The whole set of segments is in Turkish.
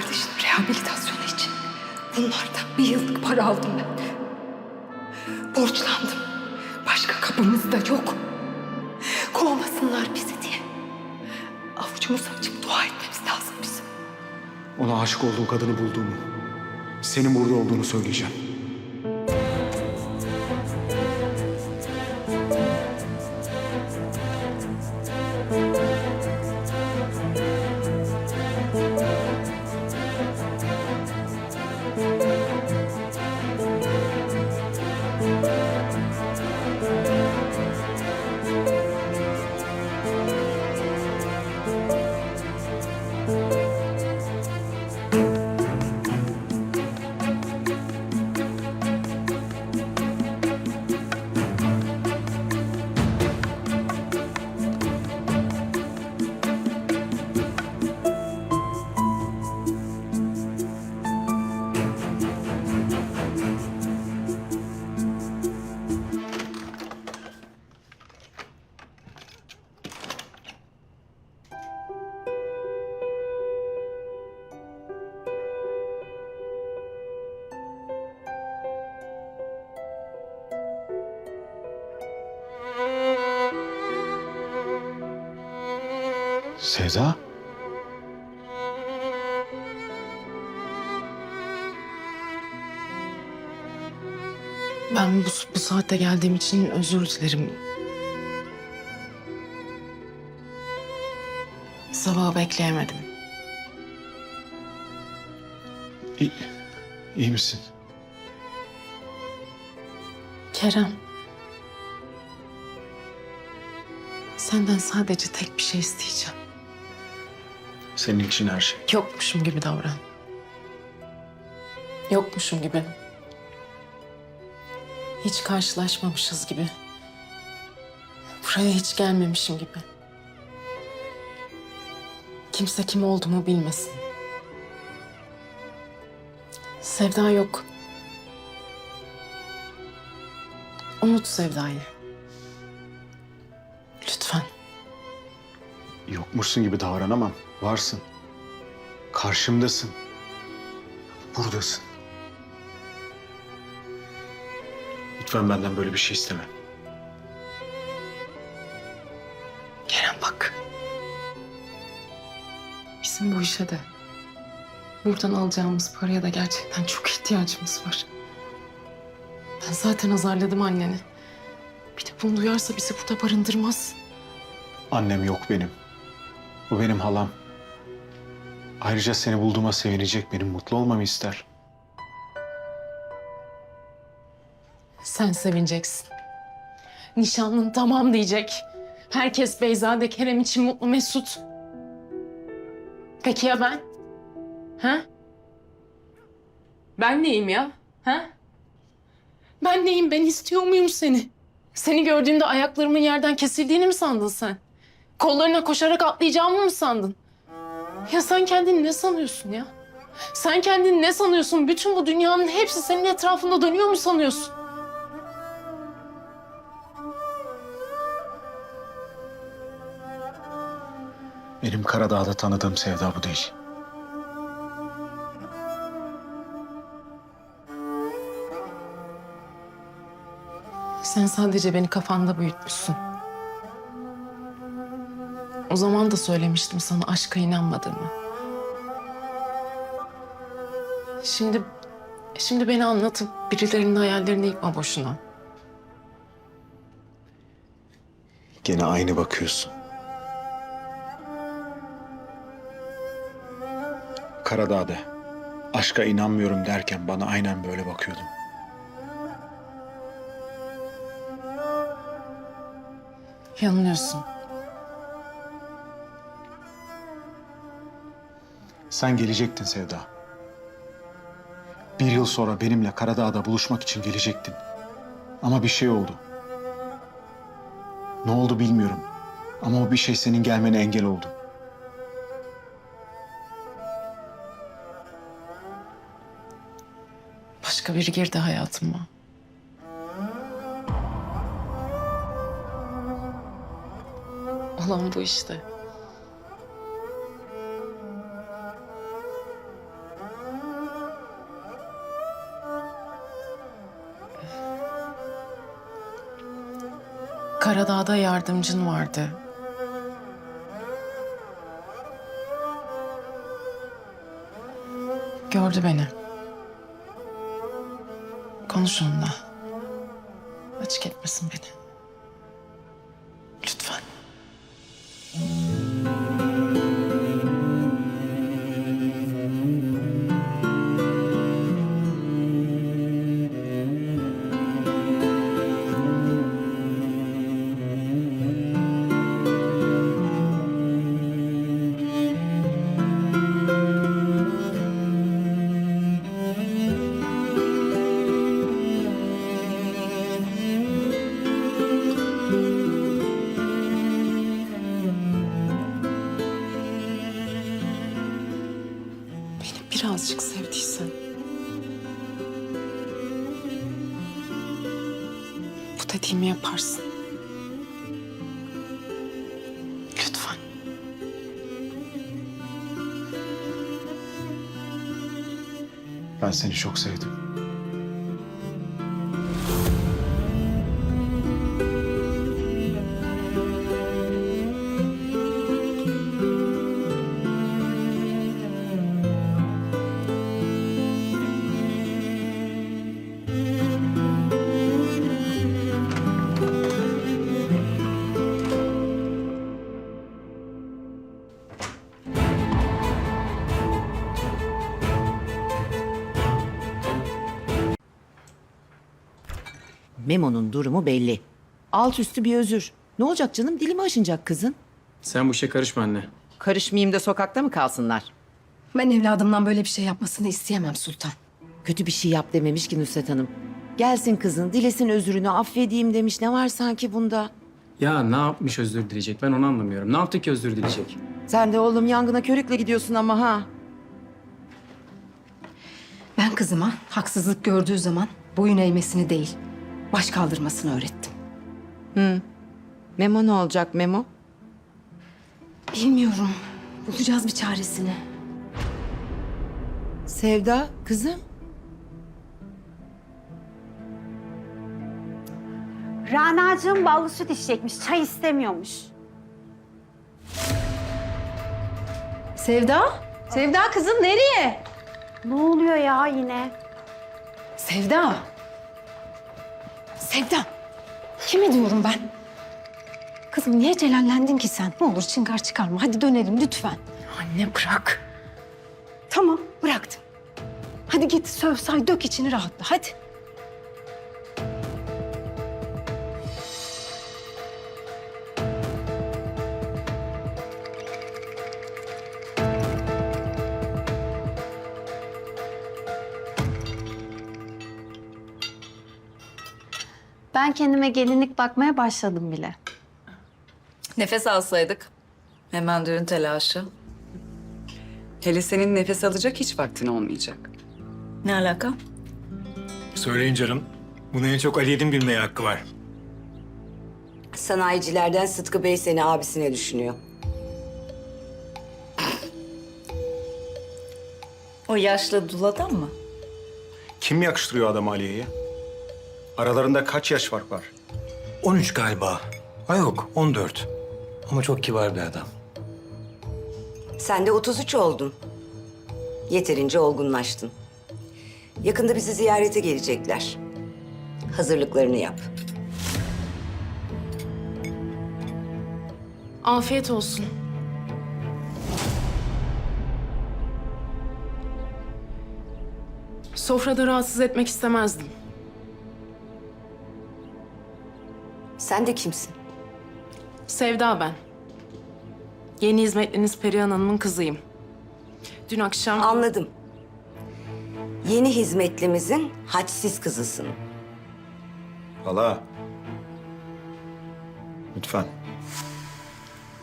Kardeşin rehabilitasyonu için bunlardan bir yıllık para aldım ben. Borçlandım. Başka kapımız da yok. Kovmasınlar bizi diye. Avucumuzu açıp dua etmemiz lazım bizim. Ona aşık olduğum kadını bulduğumu, senin burada olduğunu söyleyeceğim. Sevda? Ben bu, bu saatte geldiğim için özür dilerim. Sabah bekleyemedim. İyi, iyi misin? Kerem. Senden sadece tek bir şey isteyeceğim. Senin için her şey. Yokmuşum gibi davran. Yokmuşum gibi. Hiç karşılaşmamışız gibi. Buraya hiç gelmemişim gibi. Kimse kim olduğumu bilmesin. Sevda yok. Unut sevdayı. Lütfen. Yokmuşsun gibi davranamam. Varsın. Karşımdasın. Buradasın. Lütfen benden böyle bir şey isteme. Kerem bak. Bizim bu işe de buradan alacağımız paraya da gerçekten çok ihtiyacımız var. Ben zaten azarladım anneni. Bir de bunu duyarsa bizi burada barındırmaz. Annem yok benim. Bu benim halam. Ayrıca seni bulduğuma sevinecek, benim mutlu olmamı ister. Sen sevineceksin. Nişanlın tamam diyecek. Herkes Beyza de Kerem için mutlu mesut. Peki ya ben? Ha? Ben neyim ya? Ha? Ben neyim? Ben istiyor muyum seni? Seni gördüğümde ayaklarımın yerden kesildiğini mi sandın sen? Kollarına koşarak atlayacağımı mı sandın? Ya sen kendini ne sanıyorsun ya? Sen kendini ne sanıyorsun? Bütün bu dünyanın hepsi senin etrafında dönüyor mu sanıyorsun? Benim Karadağ'da tanıdığım sevda bu değil. Sen sadece beni kafanda büyütmüşsün. O zaman da söylemiştim sana aşka inanmadığımı. Şimdi şimdi beni anlatıp birilerinin hayallerini yıkma boşuna. Gene aynı bakıyorsun. Karadağ'da aşka inanmıyorum derken bana aynen böyle bakıyordun. Yanılıyorsun. Sen gelecektin Sevda. Bir yıl sonra benimle Karadağ'da buluşmak için gelecektin. Ama bir şey oldu. Ne oldu bilmiyorum. Ama o bir şey senin gelmene engel oldu. Başka biri girdi hayatıma. Olan bu işte. Karadağ'da yardımcın vardı. Gördü beni. Konuş onunla. Açık etmesin beni. Bu dediğimi yaparsın. Lütfen. Ben seni çok sevdim. Memo'nun durumu belli. Alt üstü bir özür. Ne olacak canım? Dilimi aşınacak kızın. Sen bu işe karışma anne. Karışmayayım da sokakta mı kalsınlar? Ben evladımdan böyle bir şey yapmasını isteyemem Sultan. Kötü bir şey yap dememiş ki Nusret Hanım. Gelsin kızın, dilesin özrünü, affedeyim demiş. Ne var sanki bunda? Ya ne yapmış özür dileyecek ben onu anlamıyorum. Ne yaptı ki özür dileyecek? Sen de oğlum yangına körükle gidiyorsun ama ha. Ben kızıma haksızlık gördüğü zaman boyun eğmesini değil, baş kaldırmasını öğrettim. Memo ne olacak Memo? Bilmiyorum. Bulacağız bir çaresini. Sevda, kızım. Rana'cığım ballı süt içecekmiş, çay istemiyormuş. Sevda? Sevda kızım nereye? Ne oluyor ya yine? Sevda. Sevda. Kime diyorum ben? Kızım niye celallendin ki sen? Ne olur çıngar çıkarma. Hadi dönelim lütfen. Anne bırak. Tamam bıraktım. Hadi git söv say dök içini rahatla hadi. Ben kendime gelinlik bakmaya başladım bile. Nefes alsaydık. Hemen düğün telaşı. Hele senin nefes alacak hiç vaktin olmayacak. Ne alaka? Söyleyin canım. Buna en çok Aliye'nin bilmeye hakkı var. Sanayicilerden Sıtkı Bey seni abisine düşünüyor. O yaşlı dul adam mı? Kim yakıştırıyor adamı Aliye'ye? Aralarında kaç yaş fark var? 13 galiba. Ha yok 14. Ama çok kibar bir adam. Sen de 33 oldun. Yeterince olgunlaştın. Yakında bizi ziyarete gelecekler. Hazırlıklarını yap. Afiyet olsun. Sofrada rahatsız etmek istemezdim. Sen de kimsin? Sevda ben. Yeni hizmetliniz Perihan Hanım'ın kızıyım. Dün akşam... Anladım. Yeni hizmetlimizin hadsiz kızısın. Hala. Lütfen.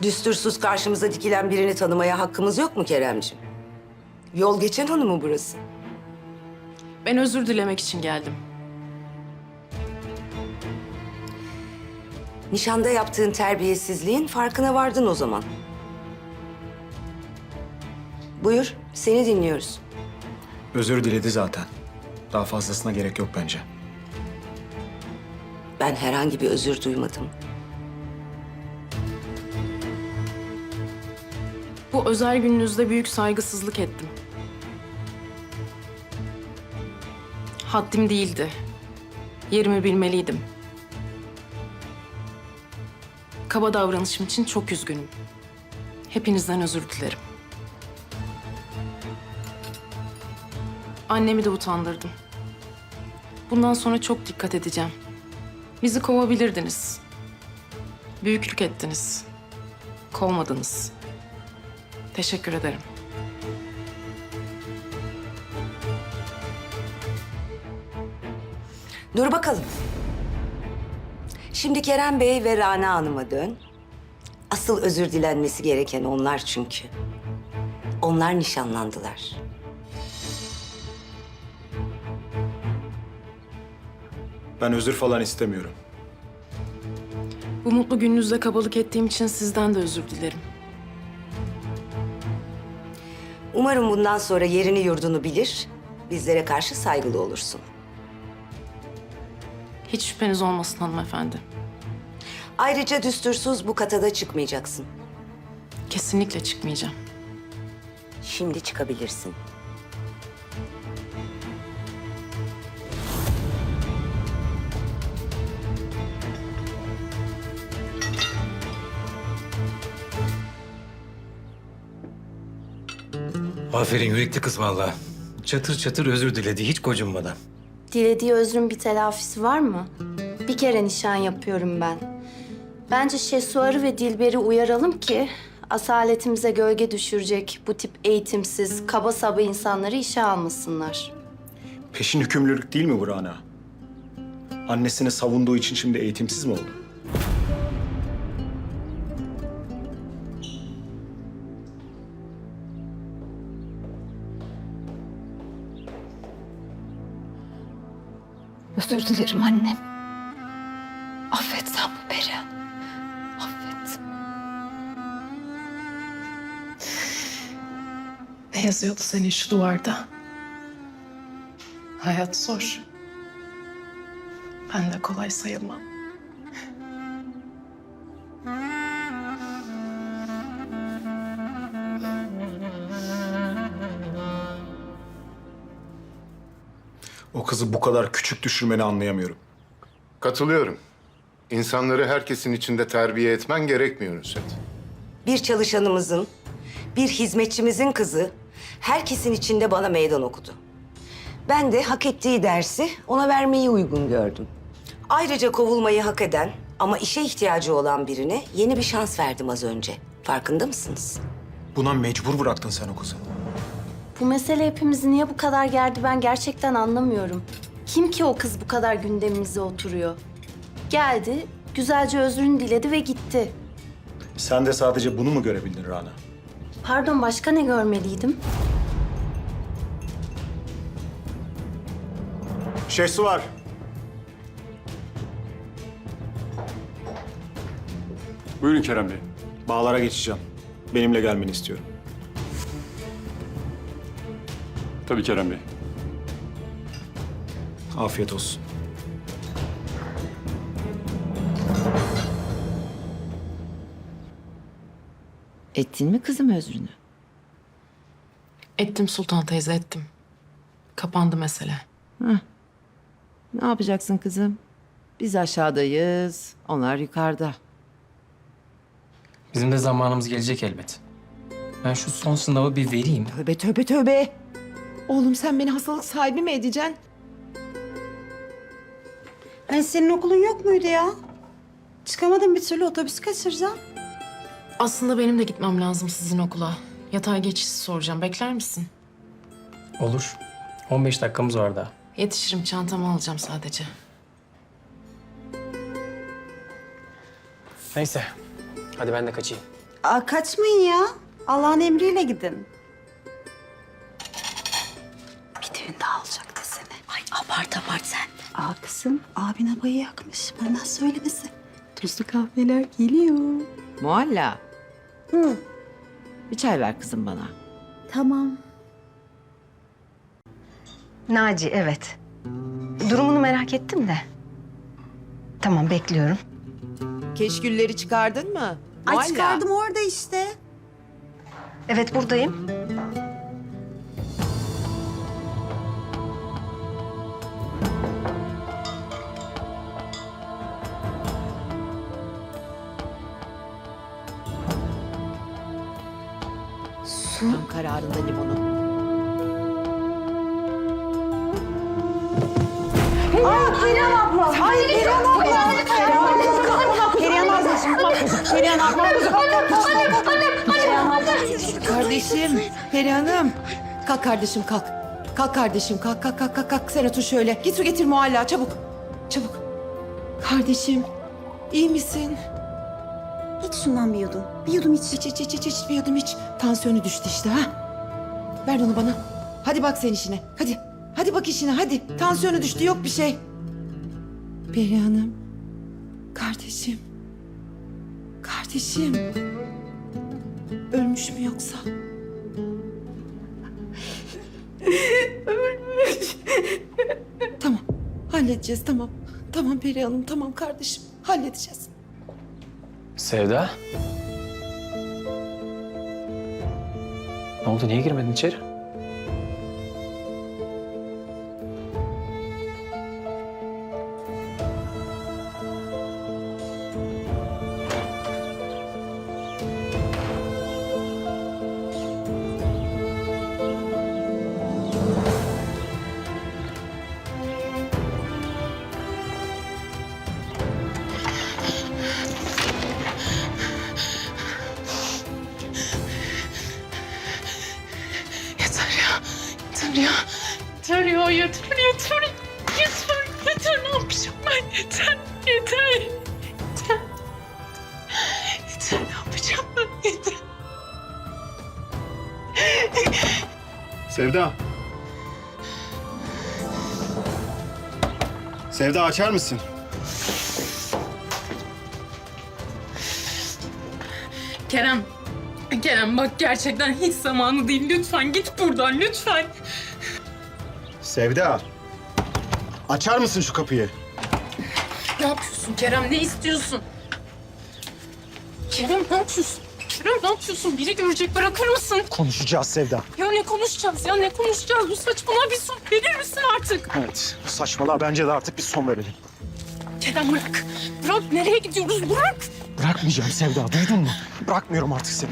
Düstursuz karşımıza dikilen birini tanımaya hakkımız yok mu Keremciğim? Yol geçen hanı mı burası? Ben özür dilemek için geldim. Nişanda yaptığın terbiyesizliğin farkına vardın o zaman. Buyur, seni dinliyoruz. Özür diledi zaten. Daha fazlasına gerek yok bence. Ben herhangi bir özür duymadım. Bu özel gününüzde büyük saygısızlık ettim. Haddim değildi. Yerimi bilmeliydim. Kaba davranışım için çok üzgünüm. Hepinizden özür dilerim. Annemi de utandırdım. Bundan sonra çok dikkat edeceğim. Bizi kovabilirdiniz. Büyüklük ettiniz. Kovmadınız. Teşekkür ederim. Dur bakalım. Şimdi Kerem Bey ve Rana Hanım'a dön. Asıl özür dilenmesi gereken onlar çünkü. Onlar nişanlandılar. Ben özür falan istemiyorum. Bu mutlu gününüzde kabalık ettiğim için sizden de özür dilerim. Umarım bundan sonra yerini yurdunu bilir, bizlere karşı saygılı olursun. Hiç şüpheniz olmasın hanımefendi. Ayrıca düstursuz bu katada çıkmayacaksın. Kesinlikle çıkmayacağım. Şimdi çıkabilirsin. Aferin yürekli kız vallahi. Çatır çatır özür diledi hiç gocunmadan. Dilediği özrün bir telafisi var mı? Bir kere nişan yapıyorum ben. Bence Şesuar'ı ve Dilber'i uyaralım ki asaletimize gölge düşürecek bu tip eğitimsiz, kaba saba insanları işe almasınlar. Peşin hükümlülük değil mi bu Rana? Annesini savunduğu için şimdi eğitimsiz mi oldu? Özür dilerim annem. Affet sen bu Beren. Affet. Ne yazıyordu senin şu duvarda? Hayat zor. Ben de kolay sayılmam. Kızı bu kadar küçük düşürmeni anlayamıyorum. Katılıyorum. İnsanları herkesin içinde terbiye etmen gerekmiyor Nusret. Bir çalışanımızın, bir hizmetçimizin kızı herkesin içinde bana meydan okudu. Ben de hak ettiği dersi ona vermeyi uygun gördüm. Ayrıca kovulmayı hak eden ama işe ihtiyacı olan birine yeni bir şans verdim az önce. Farkında mısınız? Buna mecbur bıraktın sen o kızı. Bu mesele hepimizi niye bu kadar gerdi ben gerçekten anlamıyorum. Kim ki o kız bu kadar gündemimize oturuyor? Geldi, güzelce özrünü diledi ve gitti. Sen de sadece bunu mu görebildin Rana? Pardon başka ne görmeliydim? Şehsu var. Buyurun Kerem Bey. Bağlara geçeceğim. Benimle gelmeni istiyorum. Tabii Kerem Bey. Afiyet olsun. Ettin mi kızım özrünü? Ettim Sultan teyze ettim. Kapandı mesele. Ne yapacaksın kızım? Biz aşağıdayız, onlar yukarıda. Bizim de zamanımız gelecek elbet. Ben şu son sınavı bir vereyim. Tövbe tövbe tövbe. Oğlum sen beni hastalık sahibi mi edeceksin? Hani senin okulun yok muydu ya? Çıkamadım bir türlü otobüs kaçıracağım. Aslında benim de gitmem lazım sizin okula. Yatay geçişi soracağım. Bekler misin? Olur. 15 dakikamız var daha. Yetişirim. Çantamı alacağım sadece. Neyse. Hadi ben de kaçayım. Aa, kaçmayın ya. Allah'ın emriyle gidin. Kızım abine bayı yakmış. Benden söylemesi. Tuzlu kahveler geliyor. Mualla. Hı. Bir çay ver kızım bana. Tamam. Naci evet. Durumunu merak ettim de. Tamam bekliyorum. Keşkülleri çıkardın mı? Ay Mualla. çıkardım orada işte. Evet buradayım. Perihan'ım. Kalk kardeşim kalk. Kalk kardeşim kalk kalk kalk kalk. kalk. Sen otur şöyle. Git su getir muhalla çabuk. Çabuk. Kardeşim iyi misin? İç şundan bir yudum. Bir yudum iç. İç iç iç iç iç bir yudum iç. Tansiyonu düştü işte ha. Ver onu bana. Hadi bak sen işine. Hadi. Hadi bak işine hadi. Tansiyonu düştü yok bir şey. Perihan'ım. Kardeşim. Kardeşim. Ölmüş mü yoksa? Ölmüş. tamam. Halledeceğiz tamam. Tamam Perihan'ım tamam kardeşim. Halledeceğiz. Sevda? Ne oldu? Niye girmedin içeri? Sevda. Sevda açar mısın? Kerem. Kerem bak gerçekten hiç zamanı değil. Lütfen git buradan lütfen. Sevda. Açar mısın şu kapıyı? Ne yapıyorsun Kerem? Ne istiyorsun? Kerem ne yapıyorsun? Kerem ne yapıyorsun? Biri görecek bırakır mısın? Konuşacağız Sevda. Ya ne konuşacağız ya ne konuşacağız? Bu saçmalığa bir son verir misin artık? Evet. Bu saçmalığa bence de artık bir son verelim. Kerem bırak. Bırak nereye gidiyoruz bırak. Bırakmayacağım Sevda. Duydun mu? Bırakmıyorum artık seni.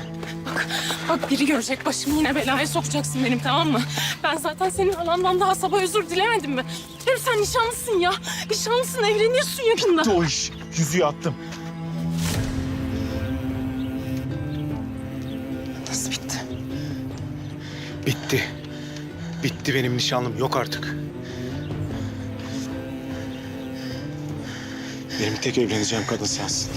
Bak biri görecek başımı yine belaya sokacaksın benim tamam mı? Ben zaten senin halandan daha sabah özür dilemedim mi? Hem sen nişanlısın ya. Nişanlısın evleniyorsun yakında. Bitti o iş. Yüzüğü attım. Bitti. Bitti benim nişanlım. Yok artık. Benim tek evleneceğim kadın sensin.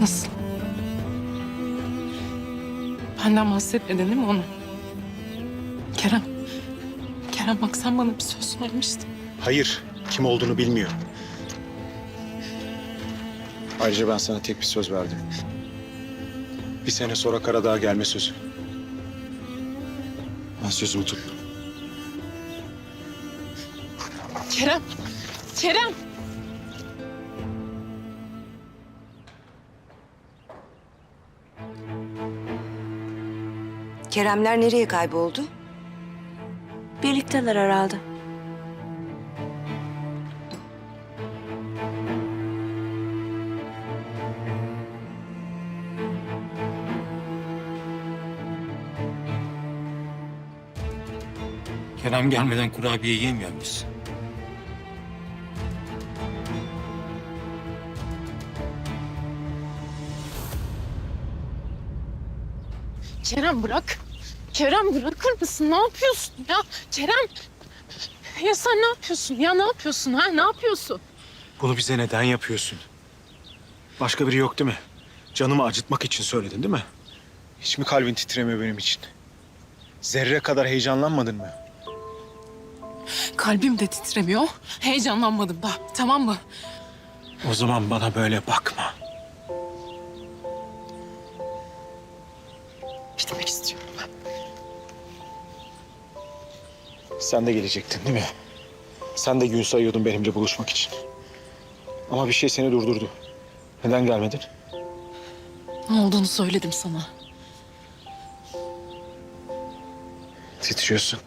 Nasıl? Benden bahsetmedin değil mi onu? Kerem. Kerem bak sen bana bir söz vermiştin. Hayır. Kim olduğunu bilmiyor. Ayrıca ben sana tek bir söz verdim. Bir sene sonra Karadağ'a gelme sözü. Ben sözümü tuttum. Kerem. Kerem. Keremler nereye kayboldu? Birlikteler herhalde. Kerem gelmeden kurabiye yemiyor biz. Kerem bırak. Kerem bırakır mısın? Ne yapıyorsun ya? Kerem. Ya sen ne yapıyorsun? Ya ne yapıyorsun ha? Ne yapıyorsun? Bunu bize neden yapıyorsun? Başka biri yok değil mi? Canımı acıtmak için söyledin değil mi? Hiç mi kalbin titremiyor benim için? Zerre kadar heyecanlanmadın mı? Kalbim de titremiyor. Heyecanlanmadım da. Tamam mı? O zaman bana böyle bakma. Gitmek istiyorum ben. Sen de gelecektin değil mi? Sen de gün sayıyordun benimle buluşmak için. Ama bir şey seni durdurdu. Neden gelmedin? Ne olduğunu söyledim sana. Titriyorsun.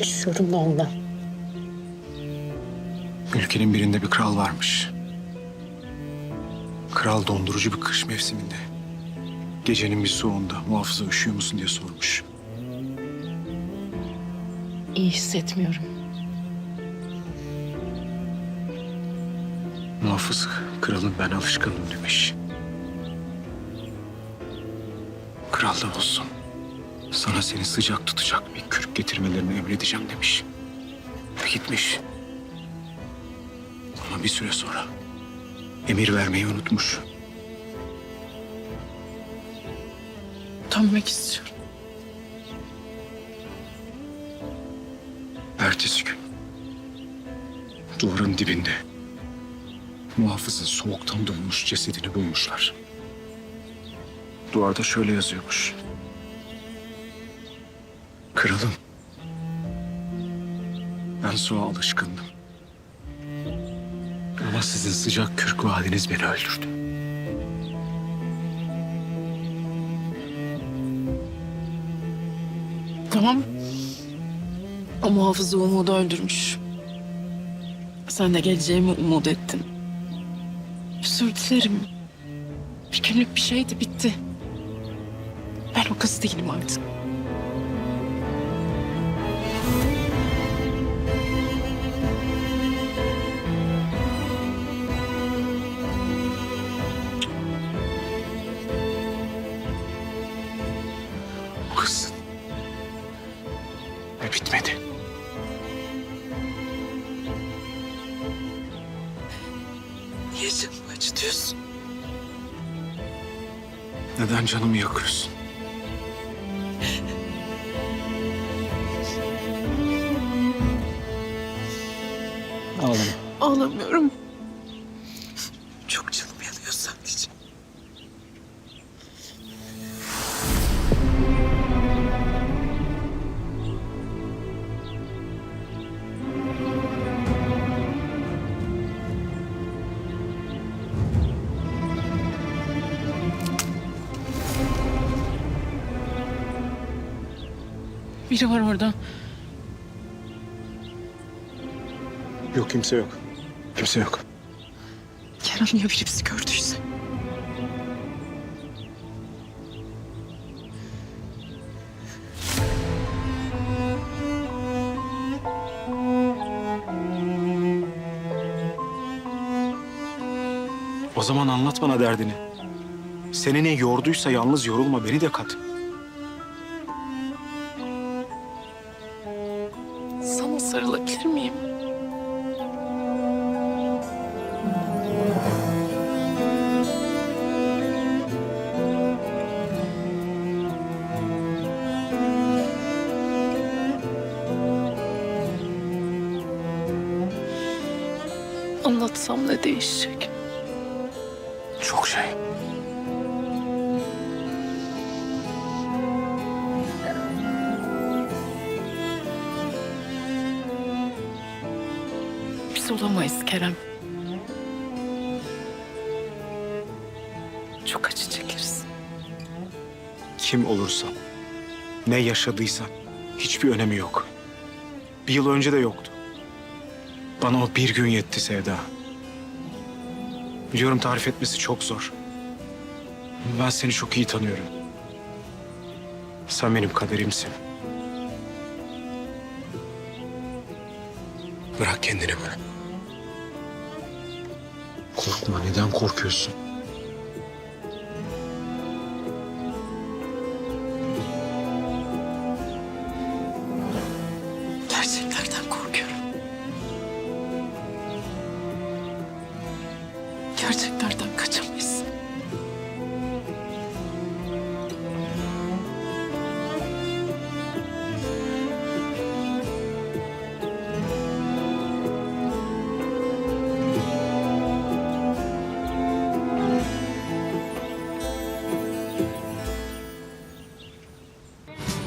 Üşüyorum da ondan. Ülkenin birinde bir kral varmış. Kral dondurucu bir kış mevsiminde. Gecenin bir soğuğunda muhafıza üşüyor musun diye sormuş. İyi hissetmiyorum. Muhafız kralın ben alışkınım demiş. Kral da olsun. Sana seni sıcak tutacak bir kürk getirmelerini emredeceğim demiş. Ve gitmiş. Ama bir süre sonra emir vermeyi unutmuş. Dönmek istiyorum. Ertesi gün duvarın dibinde muhafızın soğuktan donmuş cesedini bulmuşlar. Duvarda şöyle yazıyormuş. Kralım. Ben soğuğa alışkındım. Ama sizin sıcak kürk vaadiniz beni öldürdü. Tamam. O muhafızı umudu öldürmüş. Sen de geleceğimi umut ettin. Özür dilerim. Bir günlük bir şeydi bitti. Ben o kız değilim artık. O kızsın. Ve bitmedi. Niye canımı acıtıyorsun? Neden canımı yakıyorsun? Biri var orada. Yok kimse yok. Kimse yok. Kerem ya biri bizi gördüyse? O zaman anlat bana derdini. Seni ne yorduysa yalnız yorulma beni de kat. Anlatsam ne değişecek? Çok şey. Biz olamayız Kerem. Çok acı çekeriz. Kim olursan, ne yaşadıysan hiçbir önemi yok. Bir yıl önce de yoktu. Bana o bir gün yetti Sevda. Biliyorum tarif etmesi çok zor. Ben seni çok iyi tanıyorum. Sen benim kaderimsin. Bırak kendini bana. Korkma, neden korkuyorsun?